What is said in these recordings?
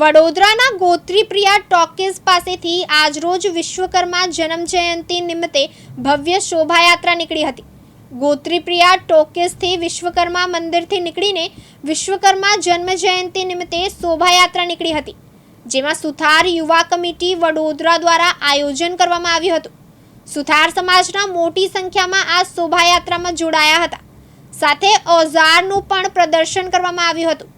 વડોદરાના ગોત્રીપ્રિયા ટોકીઝ પાસેથી આજરોજ વિશ્વકર્મા જન્મ જયંતિ નિમિત્તે ભવ્ય શોભાયાત્રા નીકળી હતી. ગોત્રીપ્રિયા ટોકીઝથી વિશ્વકર્મા મંદિરથી નીકળીને વિશ્વકર્મા જન્મ જયંતિ નિમિત્તે શોભાયાત્રા નીકળી હતી, જેમાં સુથાર યુવા કમિટી વડોદરા દ્વારા આયોજન કરવામાં આવ્યું હતું. સુથાર સમાજના મોટી સંખ્યામાં આ શોભાયાત્રામાં જોડાયા હતા. સાથે ઓઝારનું પણ પ્રદર્શન કરવામાં આવ્યું હતું.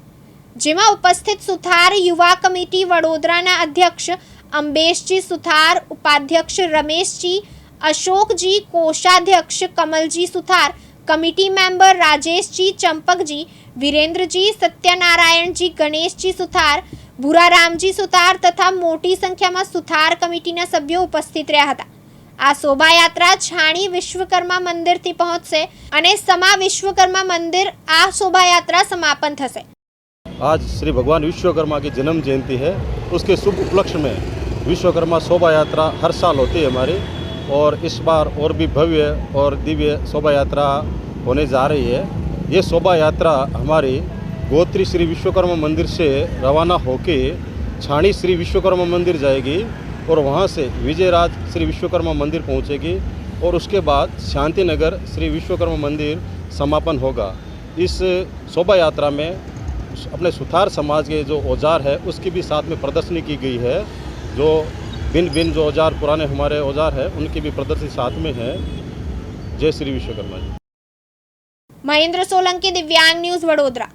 જેમાં ઉપસ્થિત સુથાર યુવા કમિટી વડોદરાના અધ્યક્ષ અંબેશજી સુથાર, ઉપાધ્યક્ષ રમેશજી, અશોકજી કોષાધ્યક્ષ કમલજી સુથાર, કમિટી મેમ્બર રાજેશજી ચંપકજી, વિરેન્દ્રજી સત્યનારાયણજી, ગણેશજી સુથાર, ભૂરારામજી સુથાર તથા મોટી સંખ્યામાં સુથાર કમિટીના સભ્યો ઉપસ્થિત રહ્યા હતા. આ શોભાયાત્રા છાણી વિશ્વકર્મા મંદિરથી પહોંચશે અને સમા વિશ્વકર્મા મંદિર આ શોભાયાત્રા સમાપન થશે. आज श्री भगवान विश्वकर्मा की जन्म जयंती है। उसके शुभ उपलक्ष्य में विश्वकर्मा शोभा यात्रा हर साल होती है हमारी और इस बार और भी भव्य और दिव्य शोभा यात्रा होने जा रही है। ये शोभा यात्रा हमारी गोत्री श्री विश्वकर्मा मंदिर से रवाना होके छाणी श्री विश्वकर्मा मंदिर जाएगी और वहाँ से विजयराज श्री विश्वकर्मा मंदिर पहुँचेगी और उसके बाद शांतिनगर श्री विश्वकर्मा मंदिर समापन होगा। इस शोभा यात्रा में अपने सुथार समाज के जो औज़ार है, उसकी भी साथ में प्रदर्शनी की गई है। जो भिन्न भिन्न जो औज़ार, पुराने हमारे औज़ार है, उनकी भी प्रदर्शनी साथ में है। जय श्री विश्वकर्मा जी। महेंद्र सोलंकी, दिव्यांग न्यूज़, वडोदरा।